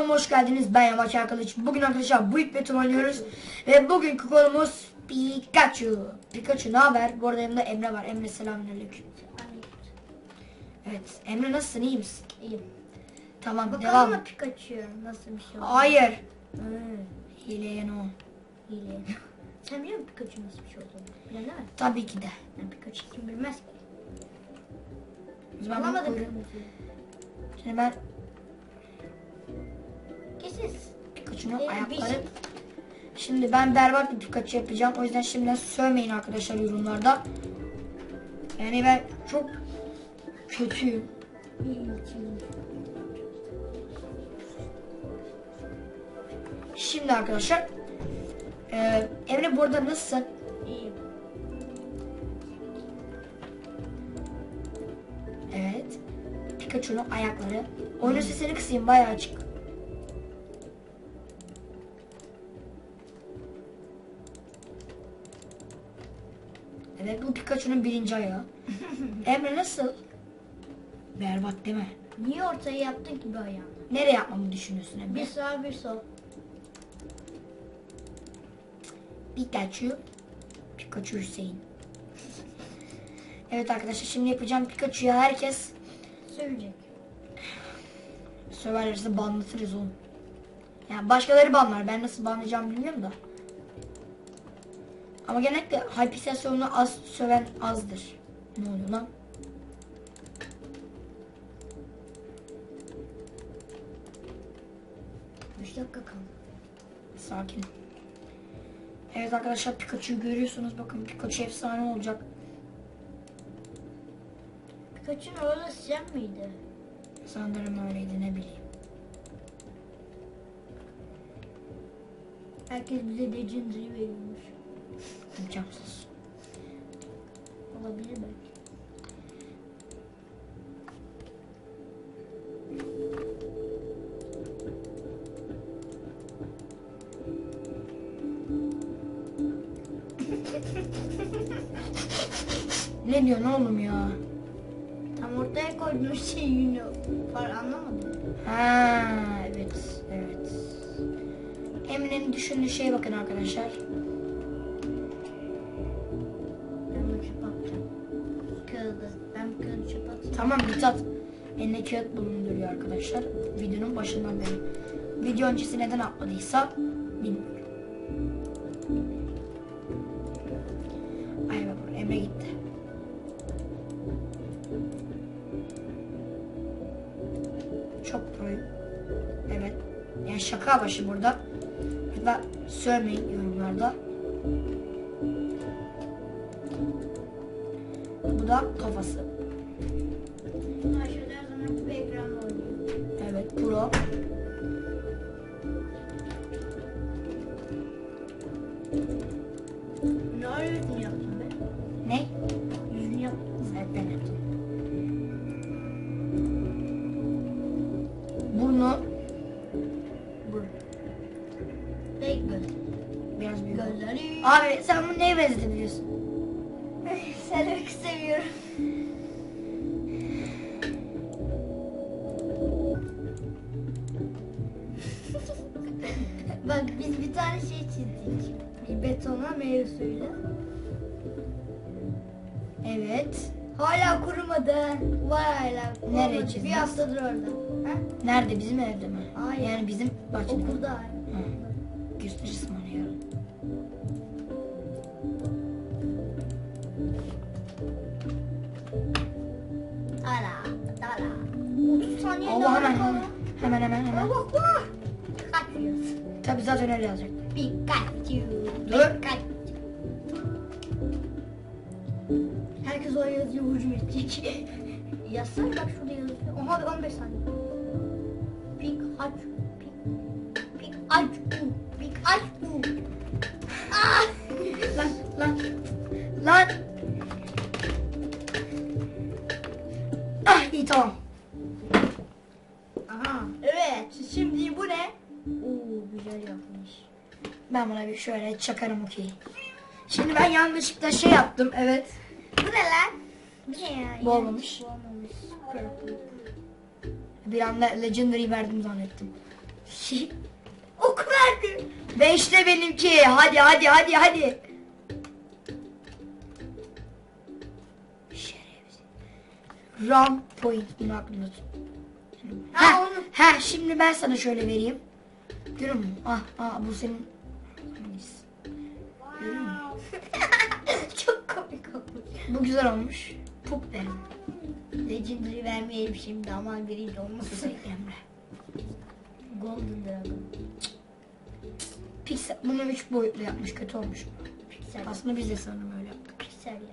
kanalıma hoş geldiniz. Ben Yamaç Arkadaş. Bugün arkadaşlar bu beton oynuyoruz. Ve bugünkü konumuz Pikachu. Pikachu ne haber? Bu arada yanımda Emre var. Emre selamünaleyküm. Evet. Emre nasılsın? İyi misin? İyiyim. Tamam Bakalım devam. mı Pikachu nasıl bir şey oldu? Hayır. Hmm, Hileye no. Sen biliyor musun Pikachu nasıl bir şey olduğunu? Bilen var. Tabii ki de. Yani Pikachu kim bilmez ki. Alamadık. Şimdi ben Kesin. Pikachu'nun Ee, ayakları. Şimdi ben berbat bir Pikachu yapacağım. O yüzden şimdiden sövmeyin arkadaşlar yorumlarda. Yani ben çok kötüyüm. Şimdi arkadaşlar eee Emre bu arada nasılsın? İyiyim. Evet. Pikachu'nun ayakları. Oyunun sesini kısayım bayağı açık. Evet bu Pikachu'nun birinci ayağı. Emre nasıl? Berbat değil mi? Niye ortaya yaptın ki bir ayağını? Nereye yapmamı düşünüyorsun Emre? Bir sağ bir sol. Pikachu. Pikachu Hüseyin. Evet arkadaşlar şimdi yapacağım Pikachu'ya herkes Sövecek. söverlerse banlatırız oğlum. Yani başkaları banlar. Ben nasıl banlayacağımı bilmiyorum da. Ama genellikle Hypixel az söven azdır. Ne oluyor lan? Üç dakika kaldı. Sakin. Evet arkadaşlar Pikachu'yu görüyorsunuz. Bakın Pikachu efsane olacak. Pikachu'nun orada sen miydi? Sanırım öyleydi ne bileyim. Herkes bize Legendary veriyormuş. İmkansız. Olabilir belki. Ne diyorsun oğlum ya? Tam ortaya koyduğunuz şey yine var anlamadım. Ha evet evet. Emine'nin düşündüğü şeye bakın arkadaşlar. Tamam git at. Eline kağıt bulunduruyor arkadaşlar. Videonun başından beri. Video öncesi neden atmadıysa bilmiyorum. Ay bak Emre gitti. Çok proyum. Evet. Yani şaka başı burada. Lütfen sövmeyin yorumlarda. Bu da kafası. Bunlar şöyle her zaman bir ekranla oynuyor. Evet pro. Ne yüzünü yaptın be? Ne? Yüzünü yaptın. Evet ben yaptım. Bak biz bir tane şey çizdik. Bir betona meyve suyuyla. Evet. Hala kurumadı. Var hala. kurumadı. Nereye Bir çizdiniz? haftadır orada. Ha? Nerede? Bizim evde mi? Hayır. Yani bizim bahçede. Okulda. Hı. Gösterirsin bana yarın. Ara. Ara. 30 saniye Allah daha hemen kaldı. hemen hemen hemen. Bak bak. Zaten öyle yazacak. Pikachu. Dur. Pikachu. Herkes o yazıyor hücum edecek. Yazsana bak şurada yazıyor. Oha bir 15 saniye. Pikachu. Pik- Pikachu. Pikachu. Ah! Lan lan lan. Ah iyi tamam. Yapmış. Ben buna bir şöyle çakarım okey. Şimdi ben yanlışlıkla şey yaptım evet. Bu ne lan? Bu ne ya? Bu olmamış. Bir anda Legendary verdim zannettim. Ok verdi. Ve işte benimki. Hadi hadi hadi hadi. Run point. Bunu aklında tut. Onu- ha, şimdi ben sana şöyle vereyim. Görüyor musun? Ah, ah bu senin. Görüyor musun? Çok komik olmuş. Bu güzel olmuş. Pup derim. Legendary vermeyelim şimdi aman birinci olmasın. Emre. Golden Dragon. Pixel. Bunu üç boyutlu yapmış. Kötü olmuş. Piksel, Aslında biz de sanırım öyle yaptık. piksel yapmış.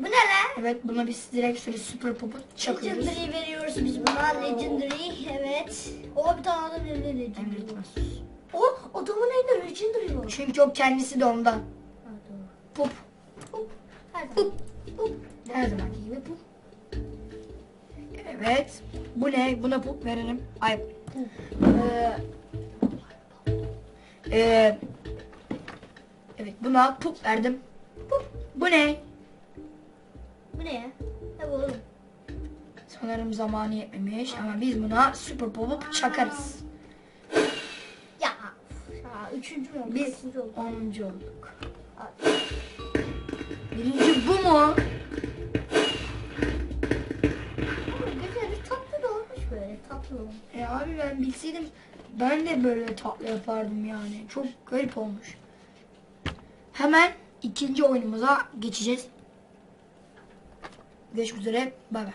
Bu ne lan? Evet buna biz direkt şöyle super pupu çakıyoruz. Legendary veriyoruz biz buna. Legendary evet. O bir tane adam elinde Legendary var. O adamın elinde Legendary var. Çünkü o kendisi de ondan. Pup. Hop. Her Pup. Hop. Her zamanki gibi pup. Evet. Bu ne? Buna pup verelim. Ay. Ee, ee, evet buna pup verdim. Pup. Bu ne? Ne ya? Ne bu oğlum? Sanırım zamanı yetmemiş ama biz buna super pup çakarız. Ya. Ya üçüncü mü oldu? Biz? 10. olduk. Birinci bu mu? Güzel tatlı da olmuş böyle tatlı olmuş. E abi ben bilseydim ben de böyle tatlı yapardım yani. Çok garip olmuş. Hemen ikinci oyunumuza geçeceğiz. Görüşmek üzere. Bay bay.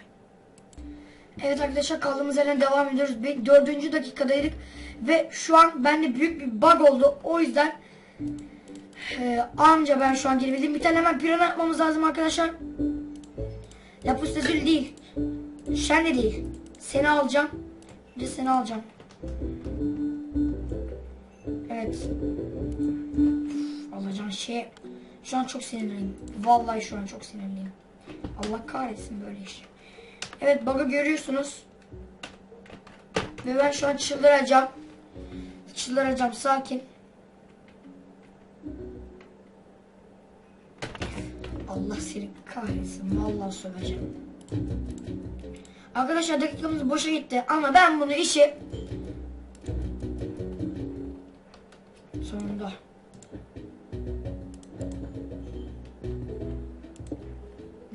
Evet arkadaşlar kaldığımız yerden devam ediyoruz. Bir dördüncü dakikadaydık. Ve şu an bende büyük bir bug oldu. O yüzden e, anca ben şu an gelebildim. Bir tane hemen pirana yapmamız lazım arkadaşlar. Lapus lazuli değil. Şen de değil. Seni alacağım. Bir seni alacağım. Evet. Alacağım şey. Şu an çok sinirliyim. Vallahi şu an çok sinirliyim. Allah kahretsin böyle işi. Evet bug'ı görüyorsunuz. Ve ben şu an çıldıracağım. Çıldıracağım sakin. Allah seni kahretsin. Vallahi söveceğim. Arkadaşlar dakikamız boşa gitti ama ben bunu işi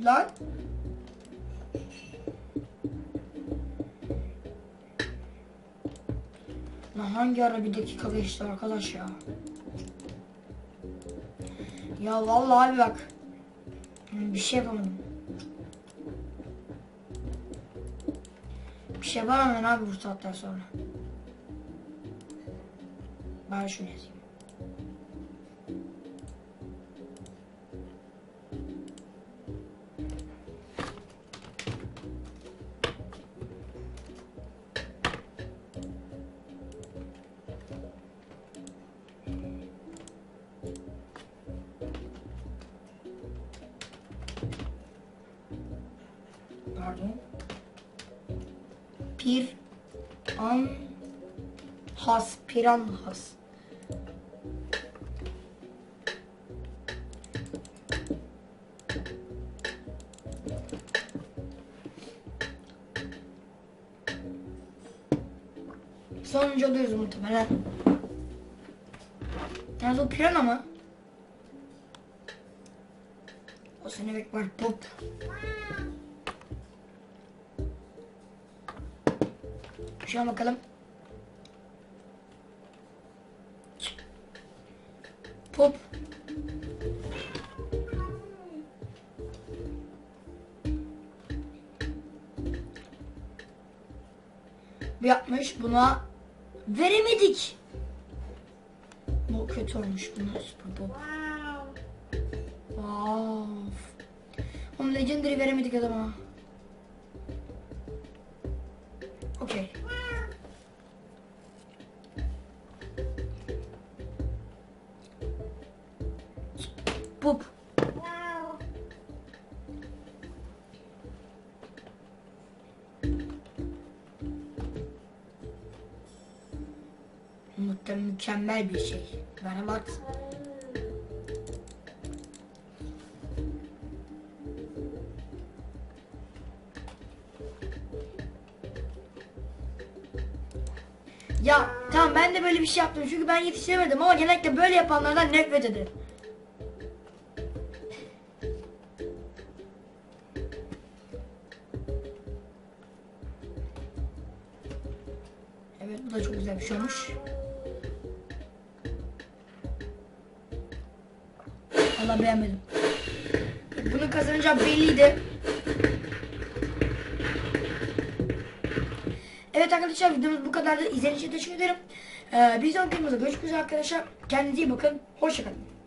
lan lan hangi ara bir dakika geçti arkadaş ya ya vallahi abi bak bir şey yapamadım Bir şey hemen abi bu saatten sonra. Ben şunu yazayım. Pardon. Pir an has piran has. Sonuncu oluyoruz muhtemelen. Yalnız o pirana mı? O sene bek var pop. Şuna bakalım. Pop. Bu yapmış buna veremedik. Bu kötü olmuş buna super pop. Wow. Onu legendary veremedik adama. pup. mükemmel bir şey. Bana bak. Ya tamam ben de böyle bir şey yaptım çünkü ben yetiştiremedim ama genellikle böyle yapanlardan nefret ederim. Bu da çok güzel bir şey olmuş. Allah beğenmedim. Bunun kazanacağı belliydi. Evet arkadaşlar videomuz bu kadardı. İzlediğiniz için teşekkür ederim. Ee, bir sonraki videomuzda görüşmek üzere arkadaşlar. Kendinize iyi bakın. Hoşçakalın.